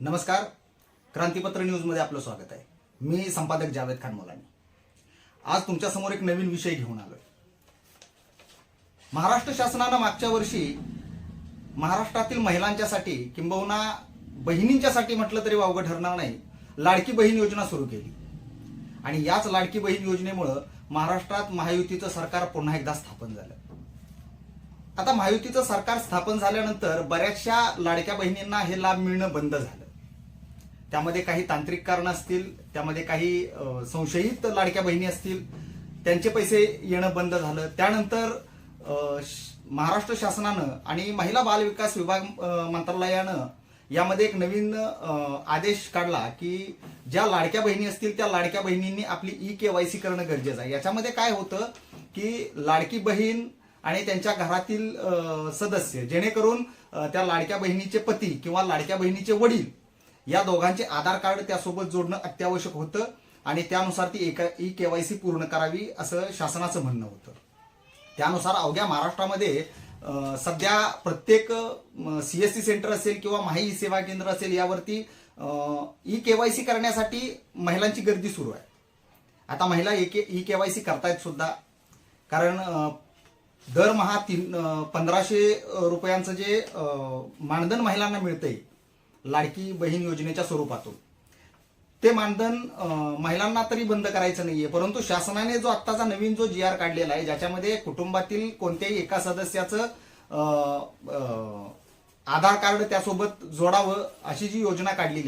नमस्कार. क्रांतीपत्र न्यूजमध्ये आपलं स्वागत आहे. मी संपादक जावेद खान मोलानी. आज तुमच्यासमोर एक नवीन विषय घेऊन आलोय. महाराष्ट्र शासनानं मागच्या वर्षी महाराष्ट्रातील महिलांच्यासाठी किंबहुना बहिणींच्यासाठी म्हटलं तरी वावगं ठरणार नाही लाडकी बहीण योजना सुरू केली. आणि याच लाडकी बहीण योजनेमुळं महाराष्ट्रात महायुतीचं सरकार पुन्हा एकदा स्थापन झालं. आता महायुतीचं सरकार स्थापन झाल्यानंतर बऱ्याचशा लाडक्या बहिणींना हे लाभ मिळणं बंद झालं. त्यामध्ये काही तांत्रिक कारणं असतील त्यामध्ये काही संशयित लाडक्या बहिणी असतील त्यांचे पैसे येणं बंद झालं. त्यानंतर श- महाराष्ट्र शासनानं आणि महिला बाल विकास विभाग मंत्रालयानं यामध्ये एक नवीन आदेश काढला की ज्या लाडक्या बहिणी असतील त्या लाडक्या बहिणींनी आपली ई केवायसी करणं गरजेचं आहे. याच्यामध्ये काय होतं की लाडकी बहीण आणि त्यांच्या घरातील सदस्य जेणेकरून त्या लाडक्या बहिणीचे पती किंवा लाडक्या बहिणीचे वडील या दोघांचे आधार कार्ड त्यासोबत जोडणं अत्यावश्यक होतं आणि त्यानुसार ती एका ई केवायसी पूर्ण करावी असं शासनाचं म्हणणं होतं. त्यानुसार अवघ्या महाराष्ट्रामध्ये सध्या प्रत्येक सी एस सी सेंटर असेल किंवा माही सेवा केंद्र असेल यावरती ई केवायसी करण्यासाठी महिलांची गर्दी सुरू आहे. आता महिला ई केवायसी करतायत सुद्धा. कारण दरमहा तीन पंधराशे रुपयांचं जे मानधन महिलांना मिळतंय लाडकी बहीण योजनेच्या स्वरूपातून. ते मानधन महिलांना तरी बंद करायचं नाहीये परंतु शासनाने जो आत्ताचा नवीन जो जी आर काढलेला आहे ज्याच्यामध्ये कुटुंबातील कोणत्याही एका सदस्याचं आधार कार्ड त्यासोबत जोडावं अशी जी योजना काढलेली